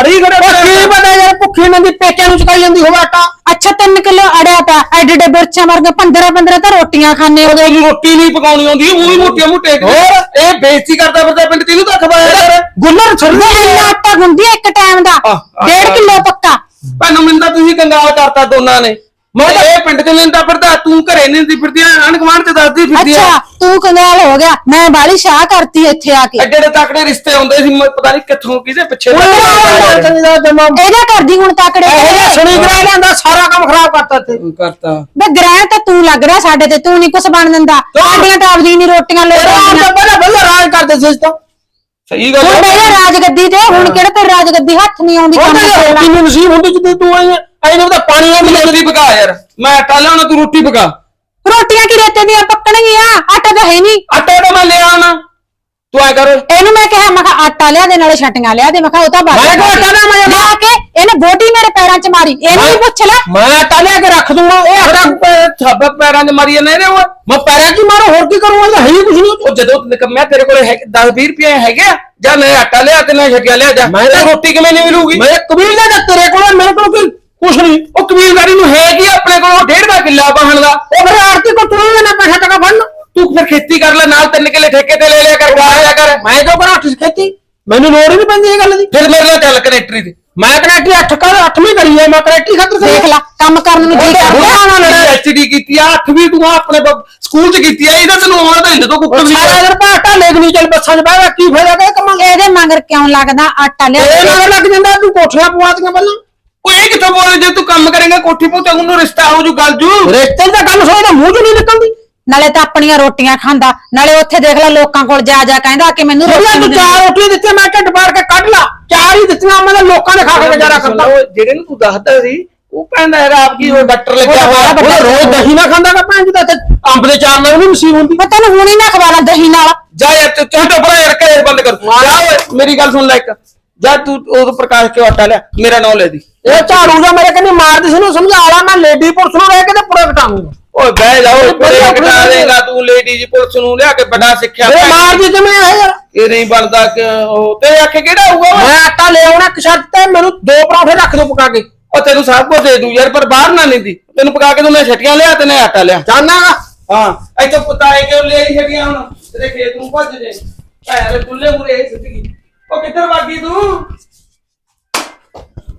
ਅੜੀ ਖੜੇ ਕੀ ਪਤਾ ਯਾਰ ਭੁੱਖੀ ਨੰਦੀ ਪੇਕਿਆਂ ਨੂੰ ਚਕਾਈ ਜਾਂਦੀ ਹੋਵੇ ਆਟਾ। ਅੱਛਾ 3 ਕਿਲੋ ਅੜਿਆ ਪਿਆ। ਐਡੇ ਐਡੇ ਬਿਰਛਾਂ ਵਰਗੇ 15 15 ਤਾਂ ਰੋਟੀਆਂ ਖਾਣੇ ਹੋ ਉਹਦੇ ਰੋਟੀ ਨਹੀਂ ਪਕਾਉਣੀ ਆਉਂਦੀ ਉਹ ਵੀ ਮੋਟੀਆਂ ਮੋਟੇ ਹੋਰ। ਇਹ ਬੇਇੱਜ਼ਤੀ ਕਰਦਾ ਫਿਰਦਾ ਪਿੰਡ ਤੈਨੂੰ ਤਾਂ ਖਵਾਇਆ ਯਾਰ। ਗੁੱਲਰ ਛੱਡਦਾ ਇੰਨਾ ਆਟਾ ਗੁੰਦੀ ਇੱਕ ਟਾਈਮ ਦਾ। ਆਹ, ਆਹ, 1.5 ਕਿਲੋ ਪੱਕਾ। ਭਾਨੂੰ ਮੈਨੂੰ ਤਾਂ ਤੁਸੀਂ ਕੰਗਾਲ ਕਰਤਾ ਦੋਨਾਂ ਨੇ। ਮੈਂ ਤਾਂ ਇਹ ਪਿੰਡ 'ਚ ਲੈਂਦਾ ਫਿਰਦਾ ਤੂੰ ਘਰੇ ਨਹੀਂ ਦੀ ਫਿਰਦੀ ਆਣ ਕਮਾਂਡ 'ਚ ਦੱਸਦੀ ਫਿਰਦੀ ਅੱਛਾ ਤੂੰ ਕੰਗਾਲ ਹੋ ਗਿਆ ਮੈਂ ਬਾਲੀ ਸ਼ਾਹ ਕਰਤੀ ਇੱਥੇ ਆ ਕੇ। ਐਡੇ ਐਡੇ ਤਕੜੇ ਰਿਸ਼ਤੇ ਆਉਂਦੇ ਸੀ ਮੈਂ ਪਤਾ ਨਹੀਂ ਕਿੱਥੋਂ ਕਿਹਦੇ ਪਿੱਛੇ ਇਹਦਾ ਕਰਦੀ ਹੁਣ ਤਾਕੜੇ ਸੁਣੀ ਕਰਾ ਲੈਂਦਾ ਸਾਰਾ ਕੰਮ ਖਰਾਬ ਕਰਤਾ ਤੇ ਕਰਤਾ। ਬੇ ਗ੍ਰਹਿ ਤਾਂ ਤੂੰ ਲੱਗ ਰਿਹਾ ਸਾਡੇ ਤੇ ਤੂੰ ਨਹੀਂ ਕੁਛ ਬਣ ਦਿੰਦਾ। ਸਾਡੀਆਂ ਤਾਂ ਆਪਦੀ ਨਹੀਂ ਰੋਟੀਆਂ ਲੋੜ ਪਹਿਲਾਂ ਪਹਿਲਾਂ ਰਾਜ ਕਰਦੇ ਸੀ ਤਾਂ। ਸਹੀ ਗੱਲ ਹੁਣ ਬਈ ਰਾਜ ਗੱਦੀ ਤੇ ਹੁਣ ਕਿਹੜਾ ਤੇ ਰਾਜ ਗੱਦੀ ਹੱਥ ਨਹੀਂ ਆਉਂਦੀ ਕੰਮ ਕਰਨ ਨੂੰ ਨਸੀਬ ਹੁੰਦੀ ਜਦੋਂ ਤੂੰ ਆਈ ਆਈ ਨੇ ਤਾਂ ਪਾਣੀ ਆ ਮਿਲਦੀ ਪਕਾ ਯਾਰ। ਮੈਂ ਆਟਾ ਲਿਆਉਣਾ ਤੂੰ ਰੋਟੀ ਪਕਾ। ਰੋਟੀਆਂ ਕੀ ਰੇਤੇ ਦੀਆਂ ਪੱਕਣਗੀਆਂ? ਆਟਾ ਤਾਂ ਹੈ ਨਹੀਂ। ਆਟਾ ਤਾਂ ਮੈਂ ਲਿਆ ਆਣਾ ਤੂੰ ਐ ਕਰ। ਇਹਨੂੰ ਮੈਂ ਕਿਹਾ ਮੈਂ ਕਿਹਾ ਆਟਾ ਲਿਆ ਦੇ ਨਾਲੇ ਛਟੀਆਂ ਲਿਆ ਦੇ। ਮੈਂ ਕਿਹਾ ਉਹ ਤਾਂ ਬਾਤ ਮੈਂ ਕਿਹਾ ਆਟਾ ਲਿਆ, ਮੈਂ ਲਿਆ। ਕੇ ਇਹਨੇ ਬੋਟੀ ਮੇਰੇ ਪੈਰਾਂ 'ਚ ਮਾਰੀ। ਇਹਨੂੰ ਵੀ ਪੁੱਛ ਲੈ। ਮੈਂ ਆਟਾ ਲਿਆ ਕੇ ਰੱਖ ਦੂੰਗਾ। ਇਹ ਆਟਾ ਛੱਬ ਪੈਰਾਂ 'ਚ ਮਾਰੀ ਜਾਂਦੇ ਨੇ ਉਹ। ਮੈਂ ਪੈਰਾਂ 'ਚ ਹੀ ਮਾਰੋ ਹੋਰ ਕੀ ਕਰੂੰਗਾ? ਇਹ ਹੈ ਹੀ ਕੁਝ ਨਹੀਂ। ਉਹ ਜਦੋਂ ਨਿਕਮਿਆ ਤੇਰੇ ਕੋਲੇ 10 20 ਰੁਪਏ ਹੈਗੇ ਆ। ਜਾਂ ਮੈਂ ਆਟਾ ਲਿਆ ਤੇ ਨਾ ਛਕਿਆ ਲਿਆ ਜਾ। ਮੈਂ ਰੋਟੀ ਕਿਵੇਂ ਨਹੀਂ ਮਿਲੂਗੀ? ਮੈਂ ਕਬੀਲ ਦਾ ਤੇਰੇ ਕੋਲੇ ਮੇਰੇ ਕੋਲ ਕੋਈ ਕੁਛ ਨਹੀਂ। ਉਹ ਕਬੀਲਦਾਰੀ ਨੂੰ ਹੈ ਕੀ ਆਪਣੇ ਕੋਲ? ਡੇਢ ਦਾ ਕਿੱਲਾ ਬਾਹਣ ਦਾ। ਉਹ ਫਿਰ ਆਰਤੀ ਕੋ ਤੂੰ ਨਾ ਪੈਸਾ ਟਕਾ ਫੜਨ। ਤੂੰ ਫਿਰ ਖੇਤੀ ਕਰ ਲੈ ਨਾਲ ਤਿੰਨ ਕਿੱਲੇ ਠੇਕੇ ਤੇ ਲੈ ਲਿਆ ਕਰ ਗਾ ਲਿਆ ਕਰ। ਮੈਂ ਕਿਉਂ ਕਰਾਂ ਅੱਠ ਖੇਤੀ? ਮੈਨੂੰ ਲੋੜ ਹੀ ਨਹੀਂ ਪੈਂਦੀ ਇਹ ਗੱਲ ਦੀ। ਫਿਰ ਮੇਰੇ ਨਾਲ ਚੱਲ ਕਨੈਕਟਰੀ ਤੇ। ਮੈਂ ਕਨੈਕਟਰੀ ਅੱਠ ਕਰ ਅੱਠਵੀਂ ਕਰੀ ਹੈ ਮੈਂ ਕਨੈਕਟਰੀ ਖਾਤਰ ਦੇਖ ਲੈ ਕੰਮ ਕਰਨ ਨੂੰ ਜੀ ਕਰਦਾ। ਐਚਡੀ ਕੀਤੀ ਆ 8ਵੀਂ ਤੂੰ ਆਪਣੇ ਸਕੂਲ ਚ ਕੀਤੀ ਆ ਇਹਦਾ ਤੈਨੂੰ ਆਉਣਾ ਤਾਂ ਹਿੰਦ ਤੋਂ ਕੁੱਕਰ ਵੀ ਸਾਰਾ ਦਿਨ ਭਾਟਾ ਲੈ ਨਹੀਂ ਚੱਲ ਬੱਸਾਂ 'ਚ ਬਹਿ ਕੀ ਫਾਇਦਾ ਕਿ ਕਮਾਂ ਇਹਦੇ ਮਗਰ ਕਿਉਂ ਲੱਗਦਾ ਆਟਾ ਇਹ ਲਿਆ ਮਗਰ ਲੱਗ ਜਾਂਦਾ ਤੂੰ ਕੋਠੀਆਂ ਪਵਾਤੀਆਂ ਪਹਿਲਾਂ। ਉਹ ਇਹ ਕਿੱਥੋਂ ਬੋਲੇ ਜੇ ਤੂੰ ਕੰਮ ਕਰੇਗਾ ਕੋਠੀ ਪੋਤੇ ਉਹਨੂੰ ਰਿਸ਼ਤਾ ਹੋ ਜੂ ਗੱਲ ਜੂ। ਰੇਤੇ ਦੀ ਤਾਂ ਗੱਲ ਸੋਚਦਾ ਮੂੰਹ 'ਚ ਨਹੀਂ ਨਿਕਲਦੀ। ਨਾਲੇ ਤਾਂ ਆਪਣੀਆਂ ਰੋਟੀਆਂ ਖਾਂਦਾ ਨਾਲੇ ਉੱਥੇ ਦੇਖ ਲੈ ਲੋਕਾਂ ਕੋਲ ਜਾ ਜਾ ਕਹਿੰਦਾ ਕਿ ਮੈਨੂੰ ਰੋਟੀ ਤੂੰ ਨੀ ਚਾਰ ਰੋਟੀਆਂ ਦਿੱਤੀਆਂ ਮੈਂ ਢਿੱਡ ਪਾੜ ਕੇ ਕੱਢ ਲਾ। ਚਾਰ ਹੀ ਦਿੱਤੀਆਂ ਮੈਂ ਤਾਂ ਲੋਕਾਂ ਦੇ ਖਾ ਕੇ ਗੁਜ਼ਾਰਾ ਕਰਦਾ। ਉਹ ਜਿਹੜੇ ਨੂੰ ਤੂੰ ਦੱਸਦਾ ਸੀ ਉਹ ਕਹਿੰਦਾ ਹੈਗਾ ਆਪ ਕੀ ਉਹ ਡਾਕਟਰ ਲੱਗਿਆ ਹੋਇਆ। ਉਹ ਰੋਜ਼ ਦਹੀਂ ਨਾ ਖਾਂਦਾ ਕਿ ਭੈਣ ਜੀ ਦਾ ਇੱਥੇ ਅੰਬ ਦੇ ਚਾਰ ਨਾਲ ਉਹਨੂੰ ਨਸੀਬ ਹੁੰਦੀ। ਮੈਂ ਤੈਨੂੰ ਹੁਣੀ ਨਾ ਖਵਾਣਾ ਦਹੀਂ ਨਾਲ। ਜਾ ਯਾਰ ਤੂੰ ਟੋਪਰਾ ਯਾਰ ਕਰੇ ਬੰਦ ਕਰ। ਜਾ ਓਏ ਮੇਰੀ ਗੱਲ ਸੁਣ ਲੈ ਇੱਕ। ਜਾ ਤੂੰ ਉਹ ਪ੍ਰਕਾਸ਼ ਕੇ ਆਟਾ ਲਿਆ? ਮੇਰਾ ਨਾਮ ਲੈ ਦੀ। ਇਹ ਝਾੜੂ ਦਾ ਮੇਰੇ ਕੰਨੀ ਮਾਰਦੀ ਸੀ ਨੂੰ ਸਮਝਾ ਲਾ ਮੈਂ ਲੇਡੀ ਪੁਲਿਸ ਨੂੰ ਰਹਿ ਕੇ ਤੇ ਪੂਰਾ ਘਟਾਉਂਗਾ। ਓਏ ਬਹਿ ਜਾ ਓਏ ਬੜੀ ਕਟਾ ਦੇਗਾ ਤੂੰ ਲੇਡੀ ਜੀ ਪੁਲਿਸ ਨੂੰ ਲਿਆ ਕੇ ਬੜਾ ਸਿੱਖਿਆ ਇਹ ਮਾਰਦੀ ਕਿਵੇਂ ਆ ਯਾਰ। ਇਹ ਨਹੀਂ ਬਣਦਾ ਕਿ ਉਹ ਤੇ ਆਖੇ ਕਿਹੜਾ ਹੋਊਗਾ? ਮੈਂ ਆਟਾ ਲੈ ਆਉਣਾ ਇੱਕ ਸ਼ਰਤ ਤੇ ਮੈਨੂੰ ਦੋ ਪਰੌਂਠੇ ਰੱਖ ਦੋ ਪਕਾ ਕੇ। ਉਹ ਤੈਨੂੰ ਸਭ ਕੁਝ ਦੇ ਦੂੰ ਯਾਰ ਪਰ ਬਾਹਰ ਨਾ ਨਿੰਦੀ। ਤੈਨੂੰ ਪਕਾ ਕੇ ਤੂੰ ਮੈਂ ਛਟੀਆਂ ਲਿਆ ਤੇ ਨੇ ਆਟਾ ਲਿਆ। ਜਾਨਾਗਾ ਹਾਂ ਇੱਥੇ ਪਤਾਏ ਕਿਉਂ ਲੈ ਛਟੀਆਂ ਹੁਣ? ਤੇਰੇ ਖੇਤ ਨੂੰ ਭੱਜ ਜੇ ਭੈਣ ਦੇ ਚੁੱਲ੍ਹੇ ਮੂਰੇ ਇਹ ਸਿੱਧੀ ਉਹ ਕਿੱਧਰ ਵਾਗੀ ਤੂੰ